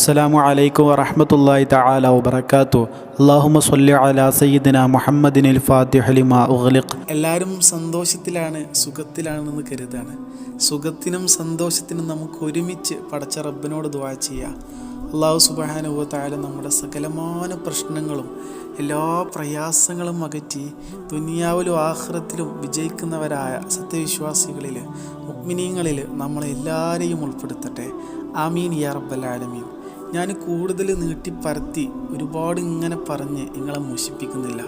അസ്സലാമു അലൈക്കും വറഹ്മത്തുള്ളാഹി തആല വബറകാതുഹു. അല്ലാഹുമ്മ സ്വല്ലി അലാ സയ്യിദിന മുഹമ്മദിനിൽ ഫാത്തിഹ ലിമാ ഉഗ്ലിഖ്. എല്ലാവരും സന്തോഷത്തിലാണ് സുഖത്തിലാണെന്ന് കരുതാണ്. സുഖത്തിനും സന്തോഷത്തിനും നമുക്ക് ഒരുമിച്ച് പടച്ച റബ്ബിനോട് ദുആ ചെയ്യാം. അള്ളാഹു സുബാനുഭവത്തായ നമ്മുടെ സകലമാന പ്രശ്നങ്ങളും എല്ലാ പ്രയാസങ്ങളും അകറ്റി ദുനിയാവിലും ആഹ്റത്തിലും വിജയിക്കുന്നവരായ സത്യവിശ്വാസികളിൽ മുഗ്മിനീങ്ങളിൽ നമ്മളെല്ലാവരെയും ഉൾപ്പെടുത്തട്ടെ. ആമീൻ യാ റബ്ബൽ ആലമീൻ. ഞാൻ കൂടുതൽ നീട്ടി നീട്ടിപ്പരത്തി ഒരുപാട് ഇങ്ങനെ പറഞ്ഞ് നിങ്ങളെ മോശിപ്പിക്കുന്നില്ല.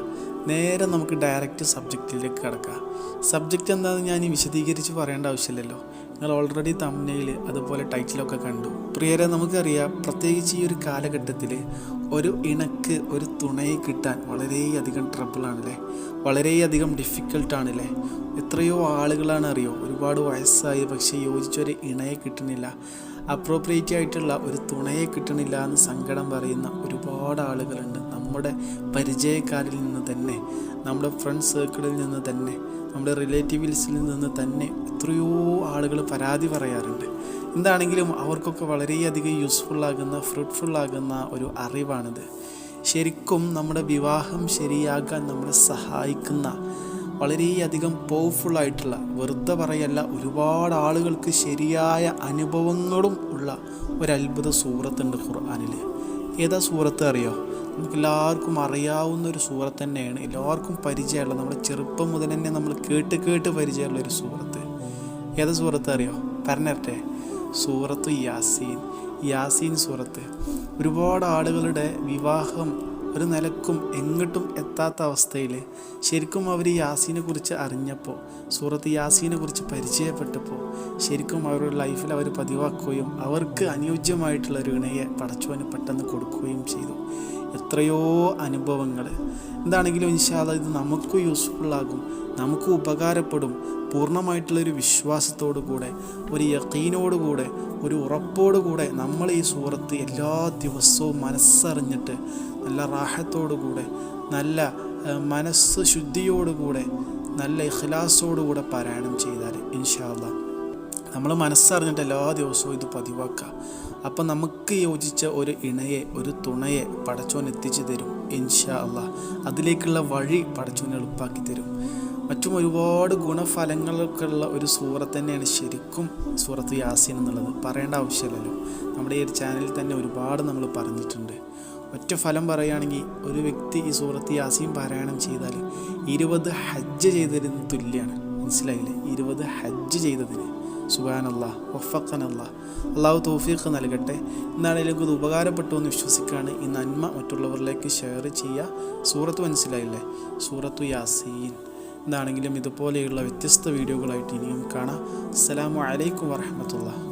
നേരെ നമുക്ക് ഡയറക്റ്റ് സബ്ജക്റ്റിലേക്ക് കിടക്കാം. സബ്ജക്റ്റ് എന്താണെന്ന് ഞാൻ വിശദീകരിച്ച് പറയേണ്ട ആവശ്യമില്ലല്ലോ. നിങ്ങൾ ഓൾറെഡി തമ്മനയിൽ അതുപോലെ ടൈറ്റിലൊക്കെ കണ്ടു. പ്രിയരെ നമുക്കറിയാം പ്രത്യേകിച്ച് ഈ ഒരു കാലഘട്ടത്തിൽ ഒരു ഇണക്ക് ഒരു തുണയെ കിട്ടാൻ വളരെയധികം ട്രബിളാണല്ലേ വളരെയധികം ഡിഫിക്കൽട്ടാണല്ലേ എത്രയോ ആളുകളാണ് അറിയോ ഒരുപാട് വയസ്സായി പക്ഷേ യോജിച്ചൊരു ഇണയെ കിട്ടുന്നില്ല. അപ്രോപ്രിയേറ്റ് ആയിട്ടുള്ള ഒരു തുണയെ കിട്ടണില്ല എന്ന് സങ്കടം പറയുന്ന ഒരുപാട് ആളുകളുണ്ട്. നമ്മുടെ പരിചയക്കാരിൽ നിന്ന് തന്നെ നമ്മുടെ ഫ്രണ്ട് സർക്കിളിൽ നിന്ന് തന്നെ നമ്മുടെ റിലേറ്റീവ്സിൽ നിന്ന് തന്നെ എത്രയോ ആളുകൾ പരാതി പറയാറുണ്ട്. എന്താണെങ്കിലും അവർക്കൊക്കെ വളരെയധികം യൂസ്ഫുള്ളാകുന്ന ഫ്രൂട്ട്ഫുള്ളാകുന്ന ഒരു അറിവാണിത്. ശരിക്കും നമ്മുടെ വിവാഹം ശരിയാക്കാൻ നമ്മളെ സഹായിക്കുന്ന വളരെയധികം പവർഫുൾ ആയിട്ടുള്ള വെറുതെ പറയല്ല ഒരുപാട് ആളുകൾക്ക് ശരിയായ അനുഭവങ്ങളും ഉള്ള ഒരു അത്ഭുത സൂറത്തുണ്ട് ഖുർആാനിൽ ഏതാ സൂറത്ത് അറിയോ? നമുക്ക് എല്ലാവർക്കും അറിയാവുന്ന ഒരു സൂറത്ത് തന്നെയാണ്. എല്ലാവർക്കും പരിചയമുള്ള നമ്മുടെ ചെറുപ്പം മുതൽ തന്നെ നമ്മൾ കേട്ട് കേട്ട് പരിചയമുള്ള ഒരു സൂറത്ത്. ഏതാ സൂറത്ത് അറിയോ? പറഞ്ഞിട്ടെ സൂറത്ത് യാസീൻ. യാസീൻ സൂറത്ത്. ഒരുപാട് ആളുകളുടെ വിവാഹം ഒരു നിലക്കും എങ്ങോട്ടും എത്താത്ത അവസ്ഥയിൽ ശരിക്കും അവർ യാസീനെ കുറിച്ച് അറിഞ്ഞപ്പോൾ സൂറത്ത് യാസീനെ കുറിച്ച് പരിചയപ്പെട്ടപ്പോൾ ശരിക്കും അവരുടെ ലൈഫിൽ അവർ പതിവാക്കുകയും അവർക്ക് അനുയോജ്യമായിട്ടുള്ള ഒരു ഇണയെ പടച്ചോന് പെട്ടെന്ന് കൊടുക്കുകയും ചെയ്തു. എത്രയോ അനുഭവങ്ങൾ എന്താണെങ്കിലും ഇൻഷാല്ല ഇത് നമുക്ക് യൂസ്ഫുള്ളാകും നമുക്ക് ഉപകാരപ്പെടും. പൂർണമായിട്ടുള്ളൊരു വിശ്വാസത്തോടു കൂടെ ഒരു യക്കീനോടുകൂടെ ഒരു ഉറപ്പോടുകൂടെ നമ്മൾ ഈ സൂറത്ത് എല്ലാ ദിവസവും മനസ്സറിഞ്ഞിട്ട് നല്ല റാഹത്തോടുകൂടെ നല്ല മനസ്സ് ശുദ്ധിയോടുകൂടെ നല്ല ഇഖ്ലാസോടുകൂടെ പാരായണം ചെയ്താൽ ഇൻഷാല്ല നമ്മൾ മനസ്സറിഞ്ഞിട്ട് എല്ലാ ദിവസവും ഇത് പതിവാക്കുക. അപ്പം നമുക്ക് യോജിച്ച ഒരു ഇണയെ ഒരു തുണയെ പടച്ചോൻ എത്തിച്ചു തരും ഇൻഷാ അല്ല അതിലേക്കുള്ള വഴി പടച്ചോൻ എളുപ്പാക്കി തരും. മറ്റും ഒരുപാട് ഗുണഫലങ്ങളൊക്കെ ഉള്ള ഒരു സൂറത്ത് തന്നെയാണ് ശരിക്കും സൂറത്ത് യാസീൻ എന്നുള്ളത്. പറയേണ്ട ആവശ്യമില്ലല്ലോ. നമ്മുടെ ഈ ചാനലിൽ തന്നെ ഒരുപാട് നമ്മൾ പറഞ്ഞിട്ടുണ്ട്. ഒറ്റ ഫലം പറയുകയാണെങ്കിൽ ഒരു വ്യക്തി ഈ സൂറത്ത് യാസീൻ പാരായണം ചെയ്താൽ ഇരുപത് ഹജ്ജ് ചെയ്തതിന് തുല്യമാണ് മനസ്സിലായില്ലേ? ഇരുപത് ഹജ്ജ് ചെയ്തതിന്. സുബാനല്ല വഫക്കനല്ല അള്ളാഹു തോഫീഖ് നൽകട്ടെ. എന്നാണെങ്കിലും ഇത് ഉപകാരപ്പെട്ടു എന്ന് വിശ്വസിക്കുകയാണ്. ഈ നന്മ മറ്റുള്ളവരിലേക്ക് ഷെയർ ചെയ്യുക. സൂറത്ത് മനസ്സിലായില്ലേ? സൂറത്തു യാസീൻ. എന്താണെങ്കിലും ഇതുപോലെയുള്ള വ്യത്യസ്ത വീഡിയോകളായിട്ട് ഇനിയും കാണാം. അസ്സലാമു അലൈക്കും വറഹമത്തുള്ള